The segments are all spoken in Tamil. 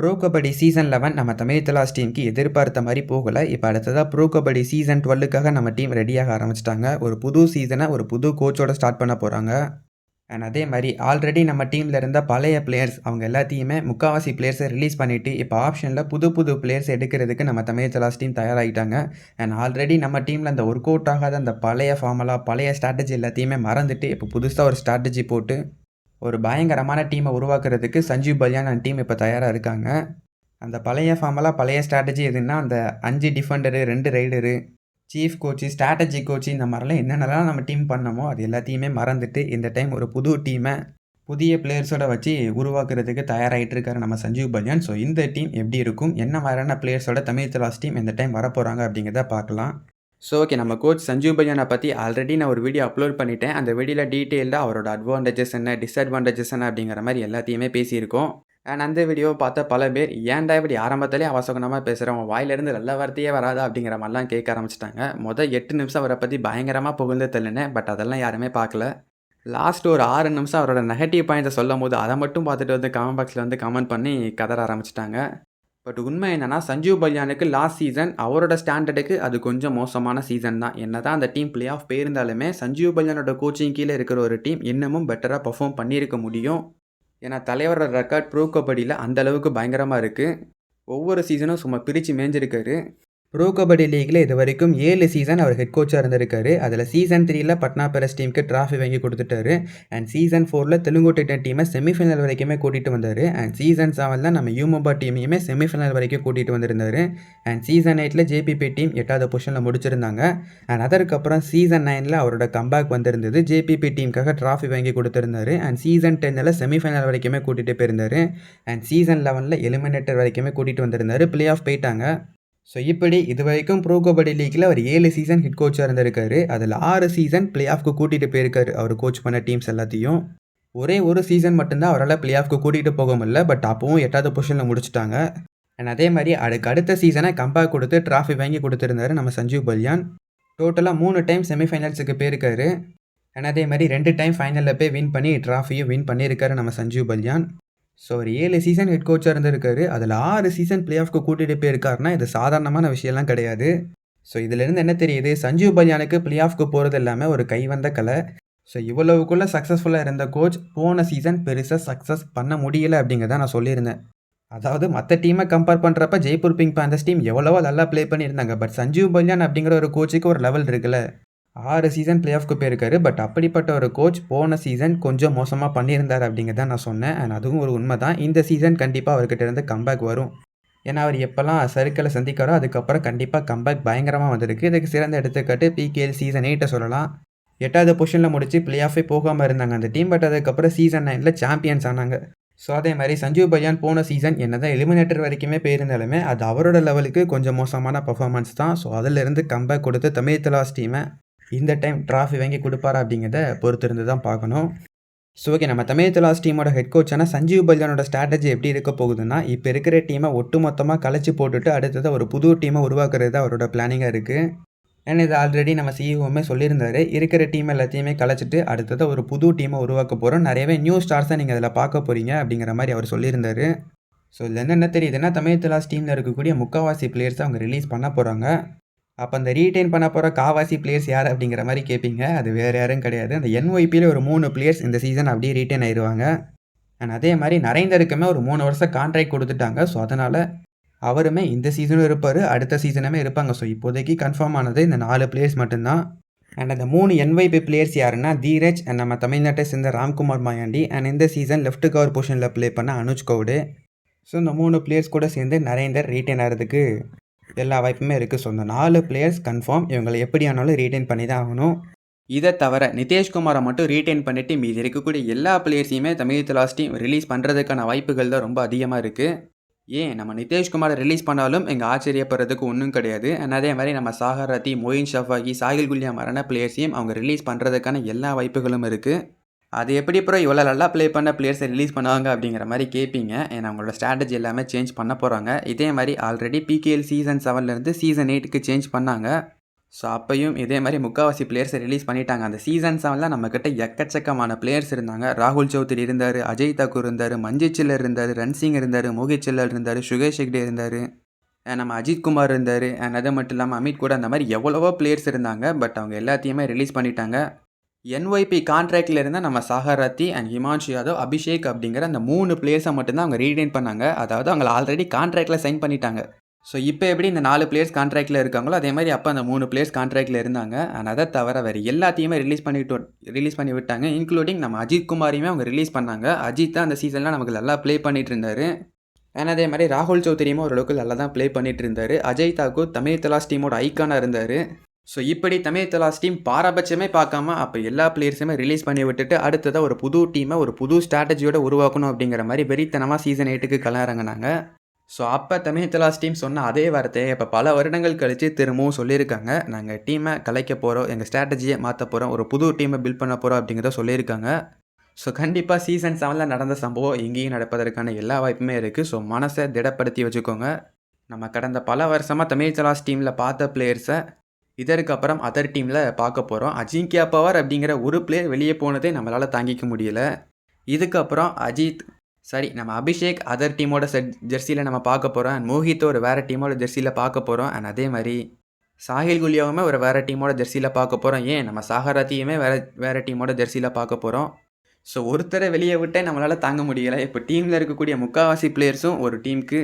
ப்ரோ கபடி சீசன் லெவன் நம்ம தமிழ் தலாஸ் டீமுக்கு எதிர்பார்த்த மாதிரி போகலை. இப்போ அடுத்ததாக ப்ரோ கபடி சீசன் டுவெல்லுக்காக நம்ம டீம் ரெடியாக ஆரம்பிச்சிட்டாங்க. ஒரு புது சீசனை ஒரு புது கோச்சோட ஸ்டார்ட் பண்ண போகிறாங்க அண்ட் அதே மாதிரி ஆல்ரெடி நம்ம டீமில் இருந்த பழைய பிளேயர்ஸ் அவங்க எல்லாத்தையுமே முக்காவாசி பிளேயர்ஸை ரிலீஸ் பண்ணிவிட்டு இப்போ ஆப்ஷனில் புது புது பிளேயர்ஸ் எடுக்கிறதுக்கு நம்ம தமிழ் தலாஸ் டீம் தயாராகிட்டாங்க அண்ட் ஆல்ரெடி நம்ம டீமில் அந்த ஒர்க் அவுட் ஆகாத அந்த பழைய ஃபார்முலா பழைய ஸ்ட்ராட்டஜி எல்லாத்தையுமே மறந்துட்டு இப்போ புதுசாக ஒரு ஸ்ட்ராட்டஜி போட்டு ஒரு பயங்கரமான டீமை உருவாக்குறதுக்கு சஞ்சீவ் பலியான டீம் இப்போ தயாராக இருக்காங்க. அந்த பழைய ஃபார்மெல்லாம் பழைய ஸ்ட்ராட்டஜி எதுன்னா அந்த அஞ்சு டிஃபெண்டரு ரெண்டு raider chief coach strategy coach இந்த மாதிரிலாம் என்னென்னலாம் நம்ம டீம் பண்ணமோ அது எல்லாத்தையுமே மறந்துட்டு இந்த டைம் ஒரு புது டீமை புதிய பிளேயர்ஸோட வச்சு உருவாக்குறதுக்கு தயாராகிட்டு இருக்காரு நம்ம சஞ்சீவ் பல்யான். ஸோ இந்த டீம் எப்படி இருக்கும்? என்ன மாதிரியான பிளேயர்ஸோட தமிழ் தலாஸ் டீம் இந்த டைம் வரப்போகிறாங்க அப்படிங்கிறத பார்க்கலாம். ஸோ ஓகே நம்ம கோச் சஞ்சீவ் பையனை பற்றி ஆல்ரெடி நான் ஒரு வீடியோ அப்லோட் பண்ணிட்டேன். அந்த வீடியோவில் டீட்டெயில்டாக அவரோட அட்வான்டேஜஸ் என்ன டிஸ்அட்வான்டேஜஸ் என்ன அப்படிங்கிற மாதிரி எல்லாத்தையுமே பேசியிருக்கோம். அண்ட் அந்த வீடியோவை பார்த்த பல பேர் ஏன்டா இப்படி ஆரம்பத்திலே அவசகுணமாக பேசுகிறவங்க வாயிலிருந்து நல்ல வார்த்தையே வராதா? அப்படிங்கிற மாதிரிலாம் கேட்க ஆரம்பிச்சிட்டாங்க. மொதல் எட்டு நிமிஷம் அவரை பற்றி பயங்கரமாக புகழ்ந்து தள்ளினேன். பட் அதெல்லாம் யாருமே பார்க்கல. லாஸ்ட் ஒரு ஆறு நிமிஷம் அவரோட நெகட்டிவ் பாயிண்ட்டை சொல்லும் போது அதை மட்டும் பார்த்துட்டு வந்து கமெண்ட் பாக்ஸில் வந்து கமெண்ட் பண்ணி கதற ஆரம்பிச்சிட்டாங்க. பட் உண்மை என்னென்னா சஞ்சீவ் பல்யானுக்கு லாஸ்ட் சீசன் அவரோட ஸ்டாண்டர்டுக்கு அது கொஞ்சம் மோசமான சீசன் தான். என்ன தான் அந்த டீம் பிளே ஆஃப் போயிருந்தாலுமே சஞ்சீவ் பல்யானோட கோச்சிங் கீழே இருக்கிற ஒரு டீம் இன்னமும் பெட்டராக பர்ஃபார்ம் பண்ணியிருக்க முடியும். ஏன்னா தலைவரோட ரெக்கார்ட் ப்ரோ கபடியில் அந்தளவுக்கு பயங்கரமாக இருக்குது ஒவ்வொரு சீசனும் சும்மா பிரித்து மேய்ஞ்சிருக்காரு ப்ரோ கபடி லீக்கில் இது வரைக்கும் ஏழு சீசன் அவர் ஹெட் கோச்சாக இருந்திருக்காரு. அதில் சீசன் த்ரீல பட்னா பெரஸ் டீமுக்கு ட்ராஃபி வாங்கி கொடுத்துட்டாரு. அண்ட் சீசன் ஃபோரில் தெலுங்கு டிட்டன் டீமை செமிஃபைனல் வரைக்குமே கூட்டிகிட்டு வந்தார். அண்ட் சீசன் செவனில் நம்ம யூமோபா டீமையுமே செமிஃபைனல் வரைக்கும் கூட்டிகிட்டு வந்திருந்தார். அண்ட் சீசன் எயிட்டில் ஜேபிபி டீம் எட்டாவது பொசிஷனில் முடிச்சிருந்தாங்க. அண்ட் அதற்கப்புறம் சீசன் நைனில் அவரோட கம்பேக் வந்திருந்தது. ஜேபிபி டீமுக்காக ட்ராஃபி வாங்கி கொடுத்துருந்தாரு. அண்ட் சீசன் டென்னில் செமிஃபைனல் வரைக்குமே கூட்டிகிட்டு போயிருந்தார். அண்ட் சீசன் லெவனில் எலிமினேட்டர் வரைக்குமே கூட்டிகிட்டு வந்திருந்தார். பிளே ஆஃப் போயிட்டாங்க. ஸோ இப்படி இது வரைக்கும் ப்ரோ கபடி லீக்கில் அவர் ஏழு சீசன் ஹிட் கோச்சாக இருந்திருக்காரு. அதில் ஆறு சீசன் பிளே ஆஃப்க்கு கூட்டிகிட்டு போயிருக்காரு அவர் கோச் பண்ண டீம்ஸ் எல்லாத்தையும். ஒரே ஒரு சீசன் மட்டும்தான் அவரால் பிளே ஆஃப்க்கு கூட்டிகிட்டு போக முடியல. பட் அப்பவும் எட்டாவது பொசிஷனில் முடிச்சிட்டாங்க. அண்ட் அதே மாதிரி அதுக்கு அடுத்த சீசனை கம்பேக் கொடுத்து ட்ராஃபி வாங்கி கொடுத்துருந்தாரு நம்ம சஞ்சீவ் பல்யான். டோட்டலாக மூணு டைம் செமிஃபைனல்ஸுக்கு போயிருக்காரு. அண்ட் அதே மாதிரி ரெண்டு டைம் ஃபைனலில் போய் வின் பண்ணி ட்ராஃபியும் வின் பண்ணியிருக்காரு நம்ம சஞ்சீவ் பல்யான். ஸோ ஒரு ஏழு சீசன் ஹெட் கோச்சாக இருந்திருக்காரு. அதில் ஆறு சீசன் பிளே ஆஃப்க்கு கூட்டிகிட்டு போயிருக்காருன்னா இது சாதாரணமான விஷயம்லாம் கிடையாது. ஸோ இதுலேருந்து என்ன தெரியுது? சஞ்சீவ் பல்யானுக்கு பிளே ஆஃப்க்கு போகிறது இல்லாமல் ஒரு கைவந்த கலை. ஸோ இவ்வளவுக்குள்ளே சக்ஸஸ்ஃபுல்லாக இருந்த கோச் போன சீசன் பெருசாக சக்ஸஸ் பண்ண முடியலை அப்படிங்கிறத நான் சொல்லியிருந்தேன். அதாவது மற்ற டீமை கம்பேர் பண்ணுறப்ப ஜெய்ப்பூர் பிங்க் பேந்தர்ஸ் டீம் எவ்வளவோ நல்லா ப்ளே பண்ணியிருந்தாங்க. பட் சஞ்சீவ் பல்யான் அப்படிங்கிற ஒரு கோச்சுக்கு ஒரு லெவல் இருக்குல்ல. ஆறு சீசன் பிளே ஆஃப்க்கு போயிருக்காரு. பட் அப்படிப்பட்ட ஒரு கோச் போன சீசன் கொஞ்சம் மோசமாக பண்ணியிருந்தார் அப்படிங்கிறத நான் சொன்னேன். அண்ட் அதுவும் ஒரு உண்மை தான் இந்த சீசன் கண்டிப்பாக அவர்கிட்ட இருந்து கம்பேக் வரும். ஏன்னா அவர் எப்போல்லாம் சருக்களை சந்திக்காரோ அதுக்கப்புறம் கண்டிப்பாக கம்பேக் பயங்கரமாக வந்திருக்கு. இதுக்கு சிறந்த எடுத்துக்காட்டு பிகேஎல் சீசன் எயிட்டை சொல்லலாம். எட்டாவது பொசிஷனில் முடிச்சு பிளே ஆஃபே போகாமல் இருந்தாங்க அந்த டீம் பட் அதுக்கப்புறம் சீசன் நைனில் சாம்பியன்ஸ் ஆனாங்க. ஸோ அதே மாதிரி சஞ்சீவ் பையான் போன சீசன் என்ன தான் எலிமினேட்டர் வரைக்குமே போயிருந்தாலுமே அது அவரோட லெவலுக்கு கொஞ்சம் மோசமான பர்ஃபார்மன்ஸ் தான். ஸோ அதிலிருந்து கம்பேக் கொடுத்து தமிழ் தலாஸ் டீமை இந்த டைம் ட்ராஃபி வாங்கி கொடுப்பாரா அப்படிங்கிறத பொறுத்திருந்து தான் பார்க்கணும். ஸோ ஓகே நம்ம தமிழ் தலாஸ் டீமோட ஹெட் கோச்சான சஞ்சீவ் பல்யானோட ஸ்ட்ராட்டஜி எப்படி இருக்க போகுதுன்னா இப்போ இருக்கிற டீமை ஒட்டு மொத்தமாக கலைச்சி போட்டுட்டு அடுத்தது ஒரு புது டீமை உருவாக்குறது தான் அவரோட பிளானிங்காக இருக்குது ஏன்னா இது ஆல்ரெடி நம்ம சிஇஓமே சொல்லியிருந்தாரு. இருக்கிற டீம் எல்லாத்தையுமே கலைச்சிட்டு அடுத்தது ஒரு புது டீமை உருவாக்க போகிறோம் நிறையவே நியூ ஸ்டார்ஸை நீங்கள் அதில் பார்க்க போகிறீங்க அப்படிங்கிற மாதிரி அவர் சொல்லியிருந்தாரு. ஸோ இதுலேருந்து என்ன தெரியுதுன்னா தமிழ் தலாஸ் டீமில் இருக்கக்கூடிய முக்கால்வாசி பிளேயர்ஸை அவங்க ரிலீஸ் பண்ண போகிறாங்க அப்போ அந்த ரீட்டைன் பண்ண போகிற காவாசி பிளேயர்ஸ் யார் அப்படிங்கிற மாதிரி கேட்பீங்க அது வேறு யாரும் கிடையாது. அந்த என்ஒய்பியில் ஒரு மூணு பிளேயர்ஸ் இந்த சீசன் அப்படியே ரீட்டைன் ஆயிடுவாங்க அண்ட் அதே மாதிரி நரேந்தருக்குமே ஒரு மூணு வருஷம் கான்ட்ராக்ட் கொடுத்துட்டாங்க. ஸோ அதனால் அவருமே இந்த சீசனும் இருப்பார் அடுத்த சீசனுமே இருப்பாங்க. ஸோ இப்போதைக்கு கன்ஃபார்ம் ஆனது இந்த நாலு பிளேயர்ஸ் மட்டும்தான். அண்ட் அந்த மூணு என்ஒய்பி பிளேயர்ஸ் யாருன்னா தீரஜ் அண்ட் நம்ம தமிழ்நாட்டை சேர்ந்த ராம்குமார் மாயாண்டி அண்ட் இந்த சீசன் லெஃப்ட் கவர் பொசிஷனில் ப்ளே பண்ண அனுஜ் கவுடு. ஸோ இந்த மூணு பிளேயர்ஸ் கூட சேர்ந்து நரேந்தர் ரீட்டைன் ஆகிறதுக்கு எல்லா வாய்ப்புமே இருக்குது ஸோ இந்த நாலு பிளேயர்ஸ் கன்ஃபார்ம் இவங்களை எப்படியானாலும் ரீட்டைன் பண்ணி தான் ஆகணும். இதை தவிர நிதேஷ்குமாரை மட்டும் ரீட்டைன் பண்ணிவிட்டு மீதி இருக்கக்கூடிய எல்லா பிளேயர்ஸையுமே தமிழ் லாஸ்ட் டீம் ரிலீஸ் பண்ணுறதுக்கான வாய்ப்புகள் தான் ரொம்ப அதிகமாக இருக்குது ஏன்? நம்ம நிதேஷ்குமாரை ரிலீஸ் பண்ணாலும் எங்கள் ஆச்சரியப்படுறதுக்கு ஒன்றும் கிடையாது. அண்ட் அதே மாதிரி நம்ம சாகர் ரத்தி மொயின் ஷஃபாகி சாகில் குல்யா மரண பிளேயர்ஸையும் அவங்க ரிலீஸ் பண்ணுறதுக்கான எல்லா வாய்ப்புகளும் இருக்குது அது எப்படி அப்புறம் இவ்வளோ நல்லா ப்ளே பண்ண பிளேயர்ஸை ரிலீஸ் பண்ணுவாங்க அப்படிங்கிற மாதிரி கேட்பீங்க ஏன்னா அவங்களோட ஸ்ட்ராட்டஜி எல்லாமே சேஞ்ச் பண்ண போகிறாங்க இதே மாதிரி ஆல்ரெடி பிகேஎல் சீசன் செவன்லேருந்து சீசன் எயிட்டுக்கு சேஞ்ச் பண்ணாங்க. ஸோ அப்பையும் இதே மாதிரி முக்காவாசி பிளேயர்ஸை ரிலீஸ் பண்ணிட்டாங்க. அந்த சீசன் செவனில் நம்மக்கிட்ட எக்கச்சக்கமான பிளேயர்ஸ் இருந்தாங்க. ராகுல் சௌத்ரி இருந்தார் அஜய் தாக்கூர் இருந்தார் மஞ்சிச்சில் இருந்தார் ரன்சிங் இருந்தார் மோகித் சில்லர் இருந்தார் சுகேஷ் ஹெக்டே இருந்தார். நம்ம அஜித் குமார் இருந்தார். அண்ட் அது மட்டும் இல்லாமல் அமித் கூட அந்த மாதிரி எவ்வளவோ பிளேயர்ஸ் இருந்தாங்க. பட் அவங்க எல்லாத்தையுமே ரிலீஸ் பண்ணிட்டாங்க. என்ஒய்பி கான்ட்ராக்டில் இருந்த நம்ம சாகராத்தி அண்ட் ஹிமான்ஷு யாதவ் அபிஷேக் அப்படிங்கிற அந்த மூணு பிளேயர்ஸை மட்டும்தான் அவங்க ரீடைன் பண்ணாங்க. அதாவது அவங்க ஆல்ரெடி கான்ட்ராக்டில் சைன் பண்ணிட்டாங்க. ஸோ இப்போ எப்படி இந்த நாலு பிளேயர்ஸ் கான்ட்ராக்டில் இருக்காங்களோ அதே மாதிரி அப்போ அந்த மூணு பிளேயர்ஸ் கான்ட்ராக்டில் இருந்தாங்க. அண்ட் அதை தவிர வேறு எல்லாத்தையுமே ரிலீஸ் பண்ணிட்டு ரிலீஸ் பண்ணி விட்டாங்க. இன்க்ளூடிங் நம்ம அஜித் குமாரையுமே அவங்க ரிலீஸ் பண்ணாங்க. அஜித் தான் அந்த சீசனில் நமக்கு நல்லா ப்ளே பண்ணிட்டு இருந்தார். அண்ட் அதே மாதிரி ராகுல் சௌத்ரியுமே ஓரளவுக்கு நல்லா தான் ப்ளே பண்ணிட்டு இருந்தார். அஜய் தாக்கூர் தமிழ் தலாஸ் டீமோட ஐக்கானாக இருந்தார். ஸோ இப்படி தமிழ் தலாஸ் டீம் பாரபட்சமே பார்க்காம அப்போ எல்லா பிளேயர்ஸுமே ரிலீஸ் பண்ணி விட்டுட்டு அடுத்ததாக ஒரு புது டீமை ஒரு புது ஸ்ட்ராட்டஜியோட உருவாக்கணும் அப்படிங்கிற மாதிரி வெறித்தனமாக சீசன் எயிட்டுக்கு கலறங்கினாங்க ஸோ அப்போ தமிழ் தலாஸ் டீம் சொன்ன அதே வார்த்தையை இப்போ பல வருடங்கள் கழித்து திரும்பவும் சொல்லியிருக்காங்க. நாங்கள் டீமை கலைக்க போகிறோம் எங்கள் ஸ்ட்ராட்டஜியை மாற்ற போகிறோம் ஒரு புது டீமை பில்ட் பண்ண போகிறோம் அப்படிங்கிறத சொல்லியிருக்காங்க. ஸோ கண்டிப்பாக சீசன் செவனில் நடந்த சம்பவம் இங்கேயும் நடப்பதற்கான எல்லா வாய்ப்புமே இருக்குது ஸோ மனசை திடப்படுத்தி வச்சுக்கோங்க. நம்ம கடந்த பல வருஷமாக தமிழ் தலாஸ் டீமில் பார்த்த பிளேயர்ஸை இதற்கு அப்புறம் அதர் டீமில் பார்க்க போகிறோம் அஜிங்கியா பவர் அப்படிங்கிற ஒரு பிளேயர் வெளியே போனதே நம்மளால் தாங்கிக்க முடியல. இதுக்கப்புறம் அஜித் சரி நம்ம அபிஷேக் அதர் டீமோட செட் ஜெர்சியில் நம்ம பார்க்க போகிறோம் அண்ட் மோஹித் ஒரு வேறு டீமோட ஜெர்சியில் பார்க்க போகிறோம் அண்ட் அதே மாதிரி சாஹில் குலியாவுமே ஒரு வேறு டீமோட ஜெர்சியில் பார்க்க போகிறோம் ஏன்? நம்ம சாகராத்தியுமே வேறு வேறு டீமோட ஜெர்சியில் பார்க்க போகிறோம் ஸோ ஒருத்தரை வெளியே விட்டே நம்மளால் தாங்க முடியலை. இப்போ டீமில் இருக்கக்கூடிய முக்கால்வாசி பிளேயர்ஸும் ஒரு டீமுக்கு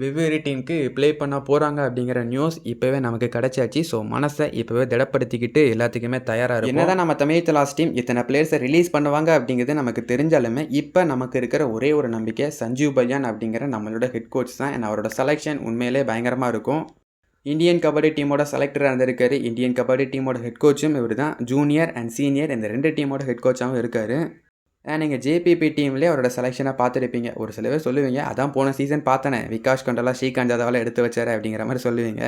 வெவ்வேறு டீமுக்கு ப்ளே பண்ண போகிறாங்க அப்படிங்கிற நியூஸ் இப்போவே நமக்கு கிடைச்சாச்சு. ஸோ மனசை இப்போவே திடப்படுத்திக்கிட்டு எல்லாத்துக்குமே தயாராக இருக்கும் என்னதான் நம்ம தமிழ் தலாஸ் டீம் இத்தனை பிளேயர்ஸை ரிலீஸ் பண்ணுவாங்க அப்படிங்கிறது நமக்கு தெரிஞ்சாலுமே இப்போ நமக்கு இருக்கிற ஒரே ஒரு நம்பிக்கை சஞ்சீவ் பையான் அப்படிங்கிற நம்மளோட ஹெட் கோச் தான். அவரோட செலெக்ஷன் உண்மையிலே பயங்கரமாக இருக்கும். இந்தியன் கபடி டீமோட செலக்டராக இருந்திருக்காரு. இந்தியன் கபடி டீமோட ஹெட் கோச்சும் இவர் தான் ஜூனியர் அண்ட் சீனியர் இந்த ரெண்டு டீமோட ஹெட் கோச்சாகவும் இருக்கார். நீங்கள் ஜேபிபி டீம்லேயே அவரோட செலெக்ஷனாக பார்த்துருப்பீங்க. ஒரு சில பேர் சொல்லுவீங்க அதான் போன சீசன் பார்த்தனே விகாஷ் கண்டலா ஸ்ரீகாந்த் ஜாதவால் எடுத்து வச்சார் அப்படிங்கிற மாதிரி சொல்லுவீங்க.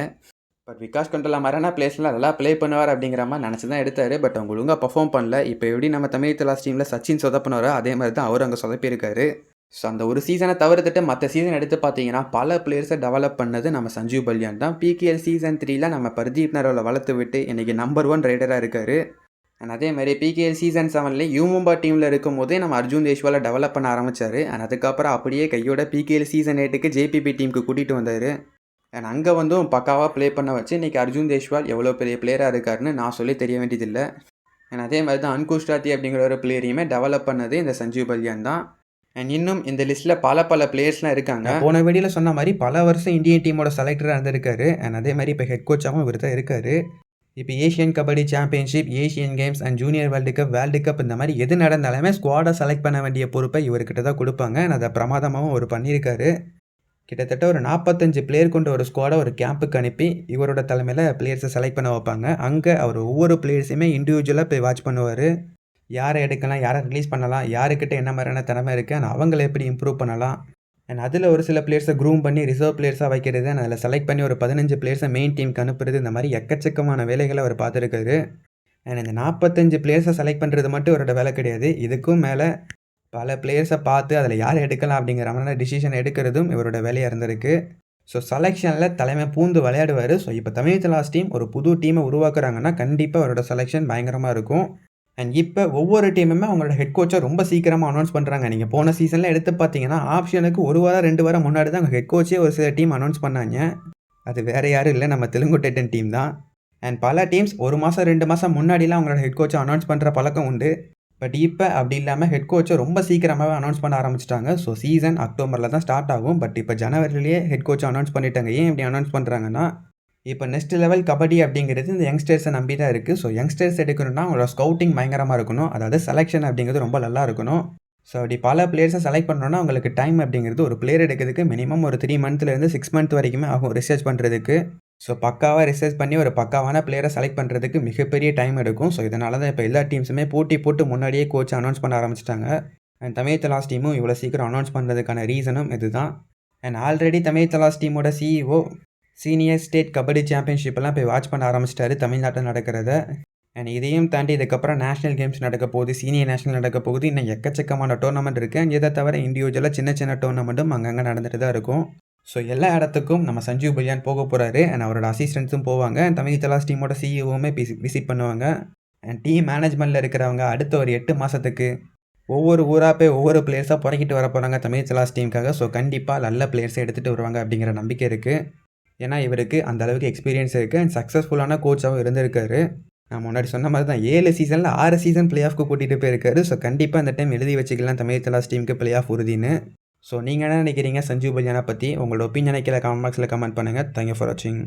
பட் விகாஷ் கண்டலா மாதிரினா பிளேஸ்லாம் நல்லா ப்ளே பண்ணுவார் அப்படிங்கிற மாதிரி நினச்சி தான் எடுத்தார். பட் அவங்க ஒழுங்காக பர்ஃபார்ம் பண்ணல. இப்போ எப்படி நம்ம தமிழ் தலாஸ் டீமில் சச்சின் சொதப்பினாரோ அதே மாதிரி தான் அவர் அங்கே சொதப்பியிருக்காரு. ஸோ அந்த ஒரு சீசனை தவிர்த்துட்டு மற்ற சீசன் எடுத்து பார்த்தீங்கன்னா பல பிளேயர்ஸை டெவலப் பண்ணது நம்ம சஞ்சீவ் பல்யான் தான். பிகேஎல் சீசன் த்ரீல நம்ம பர்தீப் நரோவில் வளர்த்து விட்டு இன்றைக்கி நம்பர் ஒன் ரைடராக இருக்கார். அண்ட் அதே மாதிரி பிகேஎல் சீசன் செவன்லேயே யூமும்பா டீமில் இருக்கும் போதே நம்ம அர்ஜுன் தேஷ்வாலை டெவலப் பண்ண ஆரம்பித்தார் அண்ட் அதுக்கப்புறம் அப்படியே கையோட பிகேஎல் சீசன் எயிட்டுக்கு ஜேபிபி டீமுக்கு கூட்டிகிட்டு வந்தார். அண்ட் அங்கே வந்தும் பக்காவாக ப்ளே பண்ண வச்சு இன்றைக்கி அர்ஜுன் தேஷ்வால் எவ்வளோ பெரிய பிளேயராக இருக்காருன்னு நான் சொல்லி தெரிய வேண்டியதில்லை. அண்ட் அதே மாதிரி தான் அன்குஷ் ராத்தி அப்படிங்கிற ஒரு பிளேயரையுமே டெவலப் பண்ணது இந்த சஞ்சீவ் பல்யான் தான். அண்ட் இன்னும் இந்த லிஸ்ட்டில் பல பல பிளேயர்ஸ்லாம் இருக்காங்க. போன வீடியோவில் சொன்ன மாதிரி பல வருஷம் இந்தியன் டீமோட செலக்டராக இருந்திருக்காரு. அண்ட் அதே மாதிரி இப்போ ஹெட் கோச்சாகவும் இவர் தான் இருக்காரு. இப்போ Asian kabaddi championship Asian games and junior world cup world cup இந்த மாதிரி எது நடந்தாலுமே ஸ்குவாடை செலக்ட் பண்ண வேண்டிய பொறுப்பை இவர்கிட்ட தான் கொடுப்பாங்க. அதை பிரமாதமாகவும் அவர் பண்ணியிருக்காரு. கிட்டத்தட்ட ஒரு நாற்பத்தஞ்சு பிளேயர் கொண்ட ஒரு ஸ்குவாடை ஒரு கேம்புக்கு அனுப்பி இவரோட தலைமையில் பிளேயர்ஸை செலக்ட் பண்ண வைப்பாங்க. அங்கே அவர் ஒவ்வொரு பிளேயர்ஸையுமே இண்டிவிஜுவலாக போய் வாட்ச் பண்ணுவார். யாரை எடுக்கலாம் யாரை ரிலீஸ் பண்ணலாம் யாருக்கிட்ட என்ன மாதிரியான திறமை இருக்குது ஆனால் அவங்கள எப்படி இம்ப்ரூவ் பண்ணலாம். அண்ட் அதில் ஒரு சில பிளேயர்ஸை க்ரூம் பண்ணி ரிசர்வ் பிளேயர்ஸாக வைக்கிறது அண்ட் அதில் செலக்ட் பண்ணி ஒரு பதினஞ்சு பிளேயர்ஸை மெயின் டீமுக்கு அனுப்புறது இந்த மாதிரி எக்கச்சக்கமான வேலைகளை அவர் பார்த்துருக்காரு. அண்ட் இந்த நாற்பத்தஞ்சு பிளேயர்ஸை செலக்ட் பண்ணுறது மட்டும் அவரோட வேலை கிடையாது. இதுக்கும் மேலே பல பிளேயர்ஸை பார்த்து அதில் யார் எடுக்கலாம் அப்படிங்கிற மாதிரி டிசிஷன் எடுக்கிறதும் இவரோட வேலையாக இருந்திருக்கு. ஸோ செலெக்ஷனில் தலைமை பூந்து விளையாடுவார். ஸோ இப்போ தமிழ் தலாஸ் டீம் ஒரு புது டீமை உருவாக்குறாங்கன்னா கண்டிப்பாக அவரோட செலெக்ஷன் பயங்கரமாக இருக்கும். அண்ட் இப்போ ஒவ்வொரு டீமுமே அவங்களோட ஹெட் கோச்சை ரொம்ப சீக்கிரமாக அனௌன்ஸ் பண்ணுறாங்க நீங்கள் போன சீசனில் எடுத்து பார்த்தீங்கன்னா ஆப்ஷனுக்கு ஒரு வாரம் ரெண்டு வாரம் முன்னாடி தான் அவங்க ஹெட் கோச்சே ஒரு சில டீம் அனௌன்ஸ் பண்ணாங்க. அது வேறு யாரும் இல்லை. நம்ம தெலுங்கு டைட்டன் டீம் தான். அண்ட் பல டீம்ஸ் ஒரு மாதம் ரெண்டு மாதம் முன்னாடிலாம் அவங்களோட ஹெட் கோச்சை அனௌன்ஸ் பண்ணுற பழக்கம் உண்டு. பட் இப்போ அப்படி இல்லாமல் ஹெட் கோச்சை ரொம்ப சீக்கிரமாகவே அனௌன்ஸ் பண்ண ஆரம்பிச்சிட்டாங்க. ஸோ சீசன் அக்டோபரில் தான் ஸ்டார்ட் ஆகும். பட் இப்போ ஜனவரிலேயே ஹெட் கோச்சை அனௌன்ஸ் பண்ணிட்டாங்க. ஏன் இப்படி அனௌன்ஸ் பண்ணுறாங்கன்னா இப்போ நெக்ஸ்ட் லெவல் கபடி அப்படிங்கிறது இந்த யங்ஸ்டர்ஸை நம்பி தான் இருக்குது ஸோ யங்ஸ்டர்ஸ் எடுக்கணும்னா அவங்களோட ஸ்கவுட்டிங் பயங்கரமாக இருக்கணும். அதாவது செலெக்ஷன் அப்படிங்கிறது ரொம்ப நல்லா இருக்கணும். ஸோ அப்படி பல பிளேயர்ஸை செலக்ட் பண்ணோன்னா அவங்களுக்கு டைம் அப்படிங்கிறது ஒரு பிளேயர் எடுக்கிறதுக்கு மினிமம் ஒரு த்ரீ மந்த்லேருந்து சிக்ஸ் மந்த் வரைக்குமே ஆகும் ரிசர்ச் பண்ணுறதுக்கு ஸோ பக்காவாக ரிசர்ச் பண்ணி ஒரு பக்காவான பிளேயரை செலக்ட் பண்ணுறதுக்கு மிகப்பெரிய டைம் எடுக்கும். ஸோ இதனால தான் இப்போ எல்லா டீம்ஸுமே போட்டி போட்டு முன்னாடியே கோச் அனௌன்ஸ் பண்ண ஆரம்பிச்சிட்டாங்க. அண்ட் தமிழ் தலாஸ் டீமும் இவ்வளோ சீக்கிரம் அனௌன்ஸ் பண்ணுறதுக்கான ரீசனும் இதுதான். அண்ட் ஆல்ரெடி தமிழ் தலாஸ் டீமோட சிஇஓ சீனியர் ஸ்டேட் கபடி சாம்பியன்ஷிப்பெல்லாம் போய் வாட்ச் பண்ண ஆரம்பிச்சிட்டாரு. தமிழ்நாட்டில் நடக்கிறத. அண்ட் இதையும் தாண்டி இதுக்கப்புறம் நேஷனல் கேம்ஸ் நடக்க போகுது. சீனியர் நேஷனல் நடக்க போகுது. இன்னும் எக்கச்சக்கமான டோர்னமெண்ட் இருக்குது அண்ட் இதை தவிர இண்டிவிஜுவலாக சின்ன சின்ன டோர்னமெண்ட்டும் அங்கங்கே நடந்துட்டு தான் இருக்கும். ஸோ எல்லா இடத்துக்கும் நம்ம சஞ்சீவ் பல்யான் போக போகிறாரு அண்ட் அவரோட அசிஸ்டன்ஸும் போவாங்க. அண்ட் தமிழ் தலாஸ் டீமோட சிஇஓவுமே விசிட் பண்ணுவாங்க. அண்ட் டீம் மேனேஜ்மெண்ட்டில் இருக்கிறவங்க அடுத்த ஒரு எட்டு மாதத்துக்கு ஒவ்வொரு ஊராக போய் ஒவ்வொரு பிளேயர்ஸாக புறக்கிட்டு வர போகிறாங்க தமிழ் தலாஸ் டீமுக்காக ஸோ கண்டிப்பாக நல்ல பிளேயர்ஸை எடுத்துகிட்டு வருவாங்க அப்படிங்கிற நம்பிக்கை இருக்குது ஏன்னா இவருக்கு அந்த அளவுக்கு எக்ஸ்பீரியன்ஸ் இருக்குது அண்ட் சக்ஸஸ்ஃபுல்லான கோச்சாகவும் இருந்திருக்காரு. நான் முன்னாடி சொன்ன மாதிரி தான் ஏழு சீசனில் ஆறு சீசன் பிளே ஆஃப்க்கு கூட்டிகிட்டு போயிருக்காரு. ஸோ கண்டிப்பாக அந்த டைம் எழுதி வச்சுக்கலாம். தமிழ் தலாஸ் டீமுக்கு பிளே ஆஃப் உறுதின்னு. ஸோ நீங்கள் என்ன நினைக்கிறீங்க? சஞ்சீவ் பல்யானா பற்றி உங்களோட ஒப்பீனியனை கீழே கமெண்ட் பாக்ஸில் கமெண்ட் பண்ணுங்கள் தேங்க்யூ ஃபார் வாட்சிங்